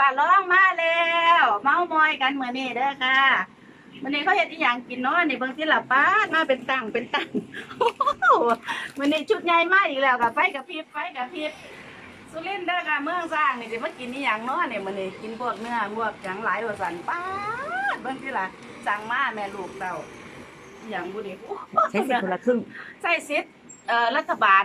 ปลาร้องมาแล้ว เมามอยกันเมื่อนี้เด้อค่ะวันนี้เขาเห็ดอีหยังกินเนาะนี่เบิ่งที่หลับป้าดมาเป็นตังเป็นตังโอ้โหวันนี้ชุดใหญ่มากอีกแล้วกับไฟกับพริบไฟกับพริบสุรินทร์เด้อค่ะเมืองสร้างนี่สิมากินอีหยังเนาะเนี่ยมื้อนี้กินพวกเนื้อพวกหยังหลายว่าสั่นป้าดเบิ่งที่ล่ะสั่งมาแม่ลูกเต้าอีหยังบุนี่ใช้สิทธิ์คนละครึ่งใส่สิทธิ์เอ่อรัฐบาล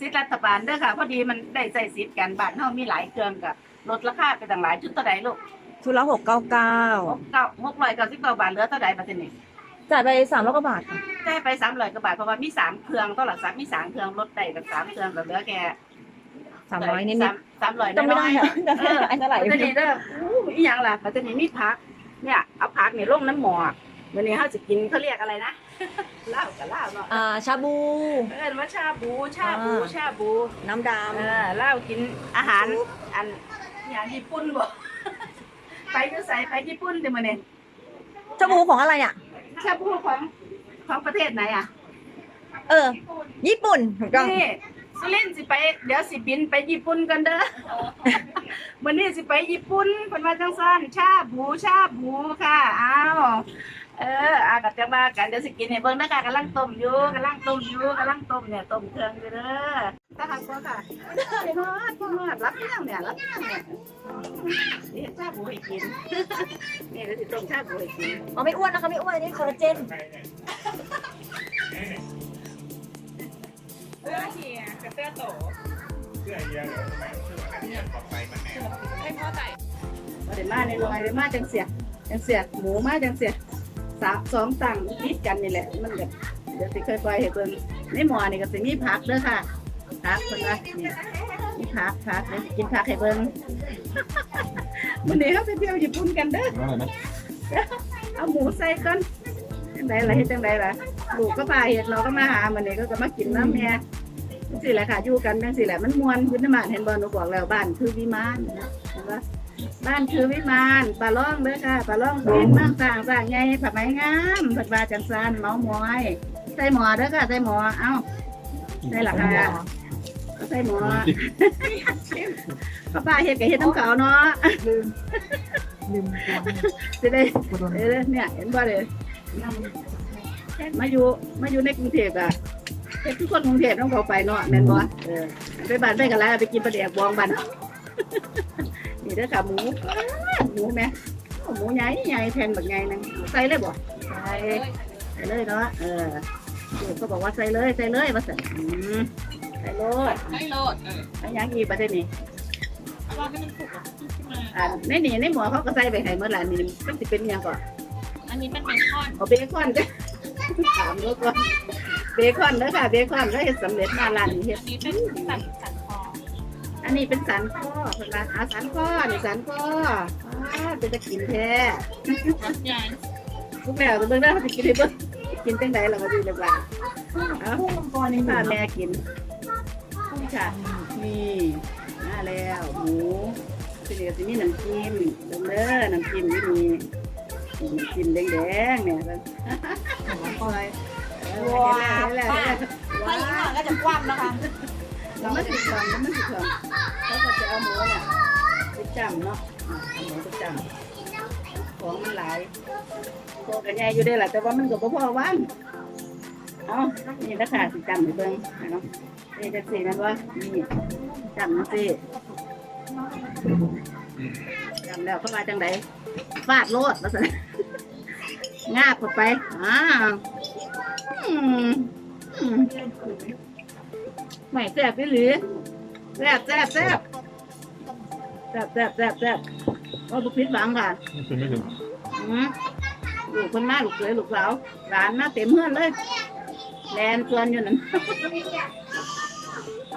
สิทธิ์รัฐบาลเด้อค่ะพอดีมันได้ใส่สิทธิ์กันบ้านเฮามีหลายเครื่องกับ ลดราคาไปต่างหลายชุดเท่าใดลูกชุดละหกเก้าเก้าหกเก้าหกร้อยเก้าสิบเก้าบาทเหลือเท่าใดบัดนี้จ่ายไปสามร้อยกว่าบาทค่ะได้ไปสามร้อยกว่าบาทเพราะว่ามีสามเครื่องต้องหลักสามมีสามเครื่องลดได้กับสามเครื่องก็เหลือแค่สามร้อยนิดสามสามร้อยๆจำไม่ได้อะจำไม่ได้ไอ้เท่าไหร่บัดนี้เด้ออู้อีหยังล่ะบัดนี้มีผัก เนี่ยเอาผักนี่ลงน้ำหมอวันนี้เฮาจะกินเขาเรียกอะไรนะลาวกับลาวเนาะอ่าชาบูเอิ้นว่าชาบูชาบูอ่าชาบู น้ำดเออเล่ากินอาหารอัน อย่างญี่ปุ่นบ่ ไปก็ใส่ไปญี่ปุ่นเดี๋ยวมาเนี่ยำชาบูของอะไรอะ ชาบูของของประเทศไหนอะ เออ ญี่ปุ่นถูกต้องนี่สุรินทร์สิไป เดี๋ยวสิบินไปญี่ปุ่นกันเด้อวันนี้สิไปญี่ปุ่นเพิ่นว่าจังซั่นชาบูชาบูค่ะอ้าวเอออากัจะมากันเดี๋ยวสิกินให้เบิ่งนะคะกำลังต้มอยู่กำลังต้มอยู่กำลังต้มเนี่ยต้มเครื่องอยู่เด้อ ถ้าหากว่าค่ะไปฮอดพี่ฮอดรับยังเนี่ยรับยังเนี่ยนี่ชาบูให้กินนี่เดี๋ยวสิต้มชาบูให้กินอ๋อไม่อ้วนนะคะไม่อ้วนอันนี่คอลลาเจนมาเดี๋ยวมาในโรงงานเดี๋ยวมาจังเสียจังเสียหมูมาจังเสียสามสองตังติดกันนี่แหละมันแบบเดี๋ยวสิค่อยๆให้เบิ่งในหม้อนี่ก็สิมีผักเด้อค่ะ ผักเพิ่นว่านี่มีผักผักเดี๋ยวสิกินผักให้เบิ่งวันนี้เราไปเที่ยวญี่ปุ่นกันเด้ออะไรนะเอาหมูใส่ก่อนจังไดล่ะเฮ็ดจังไดล่ะลูกก็พาเฮ็ดเราก็มาหามื้อนี้ก็ก็มากินน้ำแม่จังซี่แหละค่ะอยู่กันจังซี่แหละมันม่วนพื้นบ้านเห็นบ่หนูบอกแล้วบ้านคือวิมานนะเห็นบ่บ้านคือวิมานปลาล่องเด้อค่ะปลาล่องเป็นเมืองสร้างสร้างใหญ่ผักไม้งามเพิ่นว่าจังซั่นเมามอยใส่หม้อเด้อค่ะใส่หม้อเอ้าใส่ละค่ะ ใส่หม้อป้าป้าเฮ็ดก็เฮ็ดน้ำขาวเนาะลืมลืมสิได้เออเนี่ยเห็นบ่เลยมาอยู่มาอยู่ในกรุงเทพอะเฮ็ดทุกคนกรุงเทพต้องเขาไปเนาะแม่นบ่เออไปบ้านไปกันแล้วไปกินปลาแดกบองบันนี่เด้อค่ะหมูหมูแม่โอ้หมูใหญ่ใหญ่แผ่นแบบใหญ่นึงใส่เลยบ่ใส่ใส่เลยเนาะเออลูกเขาบอกว่าใส่เลยใส่เลยว่าสั่นอืมใส่ โลดไม่โหลดเอออันยังอีกประเทศนี้รอให้มันสุกอะขึ้นมาอ่าในนี่ในหมอเขาก็ใส่ไปให้เมื่อไหร่นี่มันสิเป็นอิหยังก่อนอันนี้เป็นเบคอนเอาเบคอนจ้ะถามลูกว่าเบคอนเด้อค่ะเบคอนก็เฮ็ดสำเร็จมาร้านนี้เฮ็ดอันนี้เป็นสันสันคออันนี้เป็นสันข้อเพิ่นว่าอาสันข้อนี่สันข้ออ้าเป็นตะกินแท้รสใหญ่ลูกแมวจะเบิ่งได้เขาสิกินให้เบิ่งกินจังไดล่ะก็ดีเลยว่าเอาพุ่งมังกรนี่พาแม่กินนี่ ค่ะ นี่มาแล้วหมูสิเดี๋ยวสิมีน้ำจิ้มเบิ่งเด้อน้ำจิ้มนี่มีน้ำจิ้มแดงๆเนี่ยเบิ่งคอยเออเห็นแล้วเห็นแล้วเห็นแล้วถ้ายิ่งหน่อยก็จะคว่ำนะคะแล้วมันสิก่อนแล้วมันสิก่อนเขาก็จะเอาหมูเนี่ยไปจำเนาะเอาหมูไปจำของมันหลายโตกันใหญ่อยู่ได้แหละแต่ว่ามันก็พอวัน เอานี่ราคาสิจำให้เบิ่งเนาะนี่จะสิแม่นว่านี่จำนะสิจำแล้วเข้าว่าจังไดฟาดโลดว่าซั่นงาบเข้าไปอ้าวอืมอืมไม่แซ่บพี่หรือแซ่บแซ่บแซ่บแซ่บแซ่บแซ่บแซ่บว่าบุพิษหวังค่ะเป็นไม่ถึงลูกคนมาลูกเขยลูกสาวร้านมาเต็มเฮือนเลย แลนชวนอยู่นั่น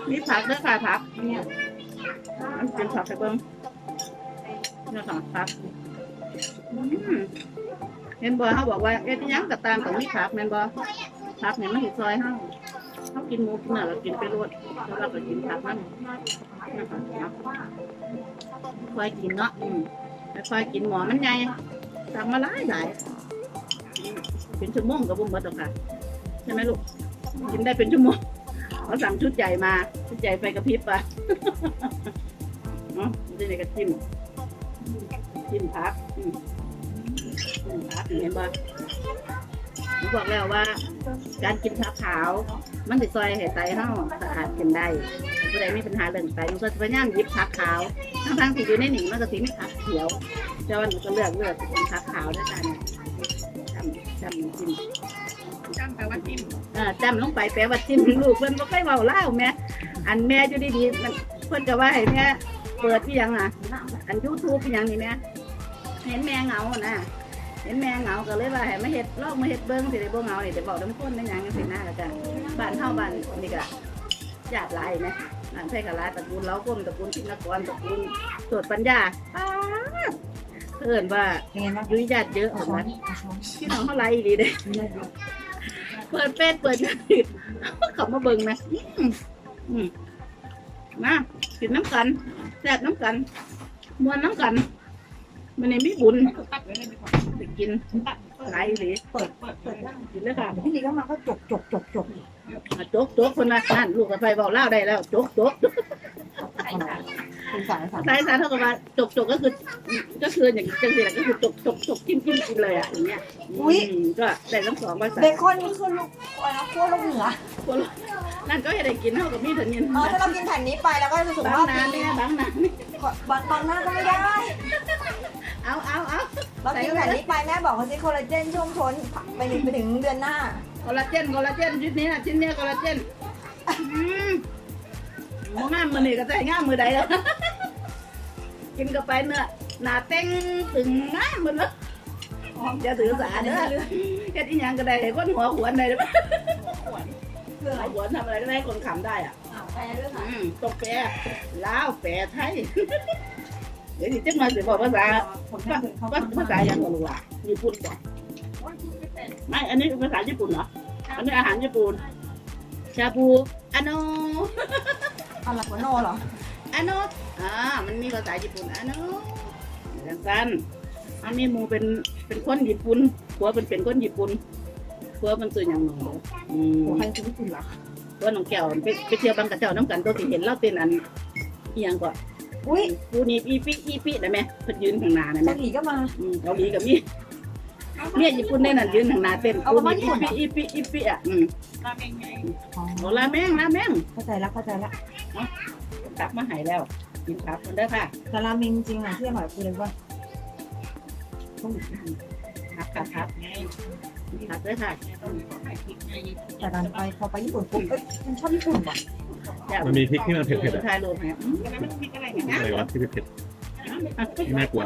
มีผักด้วยค่ะผักเนี่ยมันเป็นผักไข่เบิ้งเนี่ยค่ะผักเห็นบ่เขาบอกว่าเอ็ดยังกับตามต้องมีผักแม่นบ่ผักเนี่ยมันสิซอยเฮาเขากินหมูกินเนื้อเรากินไปรวดแล้วเราก็กินผักมันนะคะเอาค่อยกินเนาะอืมค่อยกินหมอมันใหญ่สั่งมาหลายหลายเป็นชั่วโมงกับบุ้มบัดหรอกค่ะ ช่ไหมลูกกินได้เป็นชั่วโมงเขาสั่งชุดใหญ่มา ชุดใหญ่ไปกระพริบไปเนาะจะในกระจิ้มกินผักอืมกินผักเห็นบ่หนูบอกแล้วว่า การกินผักขาว มันสิซอยให้ไตเฮาสะอาดขึ้นได้ผู้ใดมีปัญหาเรื่องไตหนูก็จะพยายามหยิบผักขาวทั้งๆที่อยู่ในหนิงมันก็สิมีผักเขียวแต่ว่าหนูก็เลือกเลือกเป็นผักขาวด้วยกันจำจำกินจ้ งแปลว่าจิ้มอ่าจำลงไปแปลว่าจิ้มลูกเพิ่นบ่เคยเว้าเล่าวแม่อันแม่อยู่ดีๆมันเพิ่นก็ว่าให้แม่เปิดที่ยังอะอัน YouTube ที่ยังนี่แม่เห็นแม่เหงาน่ะเห็นแม่เหงาก็เลยว่าให้มาเฮ็ดลองมาเฮ็ดเบิ่งสิได้บ่เหงานี่ได้บอกน้ำข้นได้หยังจังซี่นะก็จะบ้านเฮาบ้านนี่ก็ญาติหลายนะบ้านไผก็หลายตระกูลเล้าก้มตระกูลทินกรตระกูลโสดปัญญาป๊าดเอิ้นว่าเป็นไงบ้างยุ้ยญาติเยอะเอาเหมือนช้อกันนเอาช้อนพี่น้องเฮาหลายอีหลีเด้ เลือดเยอะเปิดเฟซเปิดยูทูบเขามาเบิ่งนะอืมมากินน้ำกันแซ่บน้ำกันมวนน้ำกันมันนี่มีบุญตัดไว้เลยดีกว่าไปกินตัดเปิดหลยหรือเปิดเปิดเปิดกินเลยค่ะพี่ลีก็มาก็จกจกจกจกจกจกคนละนั่นลูกกับไฟเบาเล่าได้แล้วจกจก สายสายสายสายเท่ากับว่าจกจกก็คือ ก็คืออย่างจังสิแหละก็คือจกจกจกจิ้มจิ้มกินเลยอะอย่างเงี้ยมก็ได้ทั้งสองภาษาเบคอนนี่คือลูกอะไรนะขั้วลูกเหนือนั่นก็จะได้กินเท่ากับมีเถอะนินอ๋อถ้าเรากินแผ่นนี้ไปแล้วก็จะสุขบางภาพนาดีเนี่ยบางนาเนี่ยบางบางหน้าก็ไม่ได้ เอาเอาเอาเรากินแผ่นนี้ไปแม่บอกเขาสิคลลาเจนช่วงชนไปถึงไปถึงเดือนหน้า คอลลาเจนคอลลาเจนชิ้นนี้นะชิ้นเนี้ยคอลลาเจนอืมหมองามมือนี่ก็ใส่งามมือใดแล้ว กินเข้าไปเนื้อหนาเต้งตึงงามหมดเลยจะถือสาเด้อเฮ็ดอีหยังก็ได้ให้คนหัวขวนได้เด้อขวดหัวขวนทำอะไรก็ได้ให้คนขำได้อะไปด้วยค่ะอืมตกแปรลาวแปรไทยเดี๋ยวนี้จะมาสิบอกภาษาผมแค่ถึงเขาภาภาษาอย่างก็รู้ว่าญี่ปุ่นก่อนโอ้ยพูดไม่เป็นไม่อันนี้เป็นภาษาญี่ปุ่นเหรออันนี้อาหารญี่ปุ่นชาบูอาโนอาราโกโนเหรออาโน อ่ามันมีภาษาญี่ปุ่นอาโนดังนั้นอันนี้หมูเป็นเป็นคนญี่ปุ่นผัวเป็นเป็นคนญี่ปุ่นผัวมันสื่ออย่างหนูอืมหัวใครคือญี่ปุ่นเหรอผัวน้องแก้วไปไปเที่ยวบางกระเจ้าน้ำกันตัวที่เห็นเราเต้นอันเอียงก่อนอุ้ยปูนี่อีปิอีปิได้ไหมเพิ่นยืนข้างหน้าได้ไหมเกาหลีก็มาอืมเกาหลีกับมีเมียญี่ปุ่นได้นั่นยืนข้างหน้าเต้นเอาปูมานี่ญี่ปุ่นเหรออีปิอีปิอะอืมราเมงไงโอ้ลาแม่งลาแม่งเข้าใจแล้วเข้าใจแล้วตักมาใหายแล้ว กินครับคนเด้อค่ะแต่ราเมงจริงอะที่อร่อยคือเลยว่าต้องครับครับครับไงครับเด้อค่ะต้องใส่พริกไงแต่ตอนไปพอไปญี่ปุ่นปุ๊บเอ้ยมันชอบญี่ปุ่นว่ะมันมีพริกที่มันเผ็ดๆอะถ่ายรูปให้อืมแล้วมันพริกอะไรเนี่ยอะไรวะที่เผ็ดอะๆที่น่ากลัว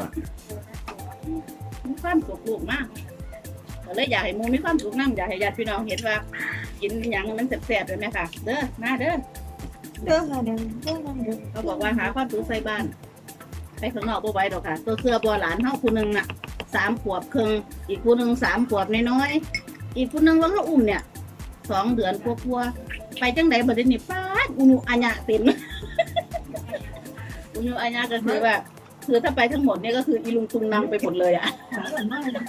มีความสุขลูกมากก็เลยอยากให้หมูมีความสุขนั่อยากให้ญาติพี่น้องเห็นว่า กินอหย่างมันแซ่บๆเลยไหมค่ะ เด้อมาเด้อ เด้อค่ะเด้อเด้อเด้อเขาบอกว่าหาความสุขใส่บ้าน ไปข้างนอกบ่ไหวดอกค่ะ ตัวเสื้อบัวหลานเฮาผู้หนึ่งน่ะสามขวบครึ่งอีกผู้หนึ่งสามขวบน้อยๆอีกผู้หนึ่งว่าเขาอุ้มเนี่ยสองเดือนกว่าๆไปจังไดบ่ได้นี่ป้าอุนุอัญญะเต็มอุนุอัญญะก็คือว่าคือถ้าไปทั้งหมดเนี่ยก็คืออีลุงตุงนางไปหมดเลยอะอร่อยมากเลยนะ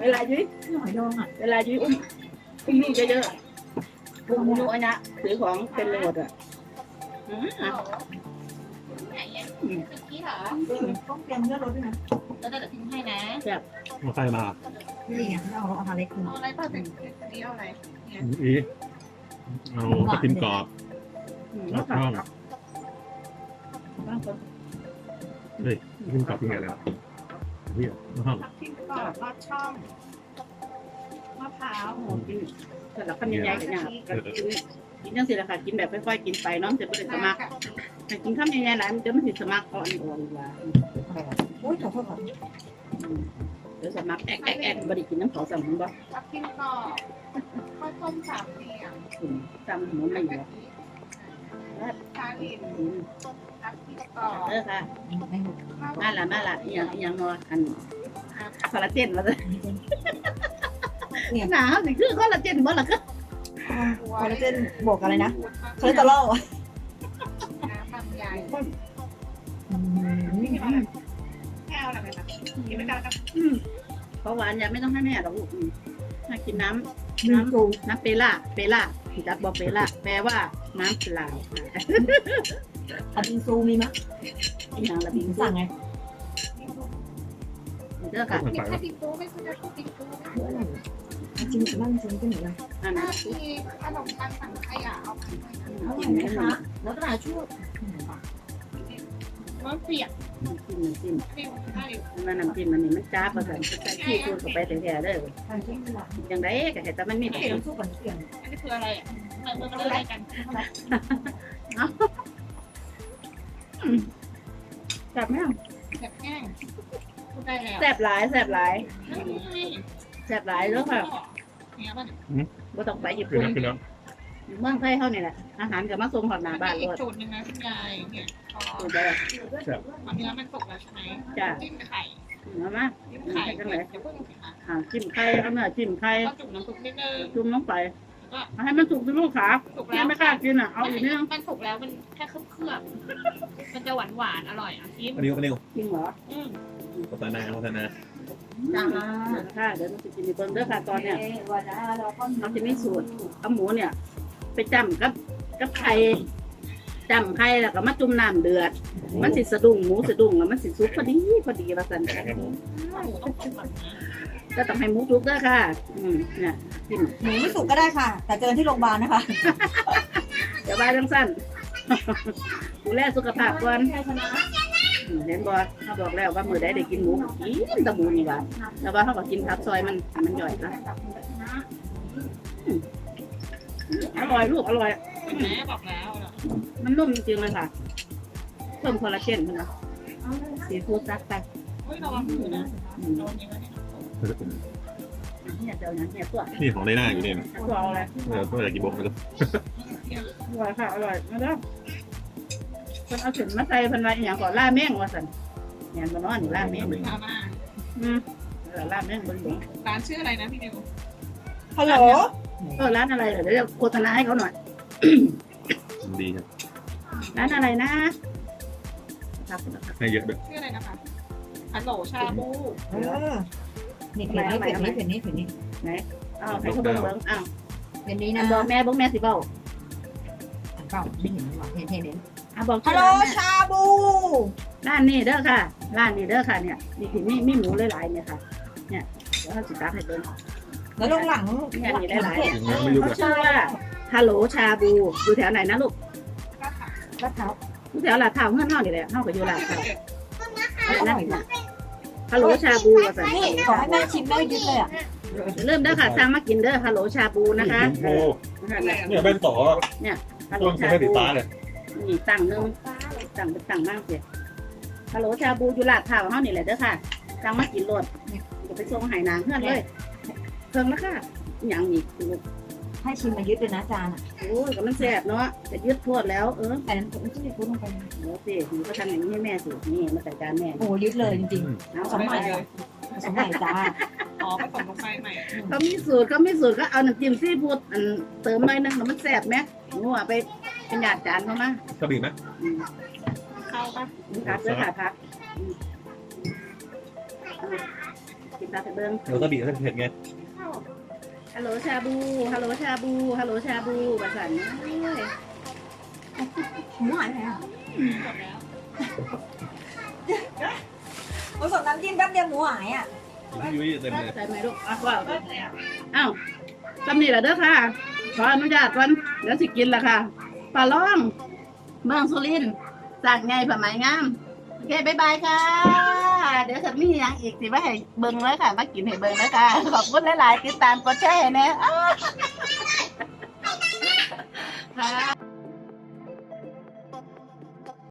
เวลายุ้ยหอยดองอะเวลายุ้ยอุ้มอุ้มลูกเยอะๆอุ้มอุนุอัญญะถือของเป็นไปหมดอะ อืมอะไหนอะพริกกี้เหรอต้องเตรียมเลือดรถด้วยนะแล้วเดี๋ยวทิ้งให้นะมาใส่มานี่ไงเอาเอาทาเล็กคุณเอาอะไรบ้างเป็นนี่เอาอะไรอีเอากระทิมกรอบอืมแล้วช่องบางคนกระทิมกรอบยังไงแล้วนี่ห้องทับทิมกรอบลอดช่องมะพร้าวโอ้กินสำหรับคนใหญ่ๆกันเนี่ยก็กิน กินจังสิละค่ะ กินแบบค่อยๆกินไปเน้องจะไม่ได้สมัครแต่กินข้าวใหญ่ๆหลายมันจะไม่ติดสมัครอ่อนอ่อนว่าโอ้ยขอโทษค่ะเดี๋ยวสมัครแอกแอกแอกบริกินน้ำขาสั่งมันบ่ทับทิมกรอบข้าวต้มสามเหลี่ยมอืมสั่งหมูไม่เหรอชาลินอืมทับทิมเออค่ะมาละมาละอีหยังอีหยังนออันคอลลาเจนมาเลยหนาวสิคือคอลลาเจนบ่ละก็ คอลลาเจนบวกอะไรนะคอเลสเตอรอลน้ำลำไยแก้วอะไรนี้ไม่ได้กับเพราะหวานย่าไม่ต้องให้แม่หรอกลูกอืมถ้ากินน้ำน้ำจูน้ำเปล่าเปล่าพี่จักบอกเปล่าแปลว่าน้ำเปล่าอะบิงซูมีมั้ยอีหยังละบิงซูสั่งไงเด้อค่ะมันมีใส่แค่ติ๊กโก้ไม่ใช่แค่ติ๊กโก้นะ จริงๆบ้างจริงๆก็เหมือนกันอันถ้านั้นมีขนมปังสังขยาเอาไปให้อร่อยไหมคะแล้วก็หาช่วยมันเปียกน้ำจิ้มน้ำจิ้มฟิวได้มันน้ำจิ้มมันนี่มันจ้าประกันใส่ขี้คูณเข้าไปแท้ๆเด้อทานที่นี่หลังจังไดก็ให้แต่มันมีเปลี่ยนสู้ก่อนเปลี่ยนอันนี้คืออะไรอะมันมันอะไรกันจับแม่งแบบแห้งพูดได้แล้วแซ่บหลายแซ่บหลายนี่แซ่บหลายเด้อค่ะ เนี่ยมันบ่ต้องไปญี่คือปุ่นน้ำคือน้เมืองไทยเฮานี่แหละ อาหารก็มาส่งฮอดหน้าบ้านอีโลกดจุดหนึ่งนะคุณยายเนี่ยพอสูตรได้อันนี้มันสุกแล้วใช่ไหมจ้ะจิ้มไข่เอามาจิ้มไข่เดี๋ยวเพิ่งสิคะอ่าจิ้มไข่เอาเนื้อจิ้มไข่ก็จุ่มน้ำซุปนิดนึง จุ่มลงไปเอาให้มันสุกสิลูกขาสุกแม่แล้วไม่กล้ากินอะ เอาอีกนิดนึงมันสุกแล้วมันแค่เคลือบๆมันจะหวานหวานๆอร่อยอะชิมำอันนี้อันนี้จริงเหรออืมโฆษณาโฆษณา จ้าเดี๋ยวค่ะเดี๋ยวมันจะกินในเบิ้งเด้อค่ะตอนเนี้ยวันนี้เราก็เราจะมีสูตรเอาหมูเนี่ย ไปจ้ำกับกับไข่จ้ำไข่แล้วก็มาจุ่มน้ำเดือด มันสิสะดุ้งหมูสะดุ้งแล้วมันสิสุกพอดีพอดีว่าสันหมูต้องสุกแบบนี้ก็ต้องให้หมูสุกเด้อค่ะ อืมเนี่ยจิ้มหนูไม่สุกก็ได้ค่ะ แต่เจอที่โรงพยาบาลนะคะเดี๋ยวบายทั้งสั้นดูแลสุขภาพก่อนอืม เห็นบ่เขาบอกแล้วว่ามื้อใดได้กินหมูกินแต่หมูนี่หว่าแต่ว่าเขาก็กินผักซอยมันให้มันย่อยนะอืมอร่อยลูกอร่อยแม่บอกแล้วมันนุ่มจริงๆเลยค่ะเพิ่มคอลลาเจนขึ้นนะซีฟู้ดซักไปเฮ้ยระวังมือนะโดนนี้วะเนี่ยเนี่ยเจ้าเนี่ยเนี่ยตัวนี่ของในหน้าอยู่เนี่ยตัวเอาอะไรเออตัวอะไรกี่บกไม่รู้อร่อยค่ะอร่อยมาแล้วเพิ่นเอาถึงมาใส่เพิ่นว่าอหย่างก่อนล่าแมงว่าสั่นเนี่ยมันนอนนี่ล่าแมงมามาอืมเออล่าแมงบนหลวงร้านชื่ออะไรนะพี่นิวฮัลโหลเออร้านอะไรเหรอเดี๋ยวจะโฆษณาให้เขาหน่อย ดีครับร้านอะไรนะครัให้เยอะด้วยชื่ออะไรนะคะฮัลโหลชาบูเออนี่เผ็ดนี่เผ็ดนี่เผ็ดนี่เผ็ดนี่อ้าวให้เขาเบิ่งเบิ่งอ้าวเผ็ดนี้อันะนบอกแม่บอกแม่สิเบ้าเปล่าไม่เห็นหรอ เห็นเห็นเห็นอะบอกฮัชื่ลอโหลร้านแม่ชาบู ร้านนี้เด้อค่ะ ร้านนี้เด้อค่ะเนี่ยนี่คือมีมีหมูหลายๆเนี่ยค่ะ เนี่ยเดี๋ยวเขาสิตักให้เบิ่ง แล้วลงหลังเนี่ยมีหลายๆยังไม่รู้เขาเลยชื่อว่าฮัลโหลชาบูอยู่แถวไหนนะลูกก็ค่ะรัดเท้าอยู่แถวลาดพร้าวเฮือนเฮานี่แหละเฮาก็อยู่ลาดพร้าวอะไรนั่นเห็นไหมฮัลโหลชาบูว่าซั่นนี่ขอให้แม่ชิมแม่ยึดเลยอะ เริ่มเด้อค่ะสั่งมากินเด้อฮัลโหลชาบูนะคะโอ้เนี่ยเป็นต่อฮัลโหลต้องชาให้ติบูดตาเลยนี่สั่งหนึงสั่งเป็นสั่งมากเสียฮัลโหลชาบูอยู่ลาดพร้าวเฮานี่แหละเด้อค่ะสั่งมากินโลดจะไปส่งให้นางเฮือนเลยเพิ่งนะคะอหยังอีกลูกให้ชิมมายึดเลยนะจานอะโอ้ยก็มันแซ่บเนาะจะยึดโทษแล้วเออแต่น้ำซุปไม่ใช่พูดลงไป เดี๋ยวสิหนูก็ทำอย่างนี้ให้แม่สินี่มาใส่จานแม่โอ้ยึดเลยจริงเอาๆสสอองงใหใบม่เลย สองใหม่จ้าอ๋อผสมลงไปใหม่เขามีสูตรเขามีสูตรก็เอาน้ำจิ้มซีฟู้ดอันเติมหน่อยนึงแล้วมันแซ่บไหมหนูเอาไปเป็นหยาดจานเขามากระบี่ไหมเข้าปะพักเด้อค่ะพักอืมกินตาไปเบิ้งเดี๋ยวกระบี่เขาเผ็ดไงฮัลโหลชาบู ฮัลโหลชาบู ฮัลโหลชาบูประสันเอ้ยหมูหายไปอะหมดแล้ว ผสมน้ำจิ้มแป๊บเดียวหมูหายอะยุ้ยเต็มเลยใส่ไหมลูกอะว่าอ้าวำนี่แหละเด้อค่ะ ขออนุญาตวันเดี๋ยวสิกินละค่ะปลาล่อง เมืองสุรินจากไงผ่าไหมงาม โอเคบายบายค่ะ เดี๋ยวฉันมีอยังอีกสิว่าให้เบิ้งเลยค่ะ มากินให้เบิ้งเลยค่ะ ขอบคุณหลายๆติดตามกดแชร์นะค่ะ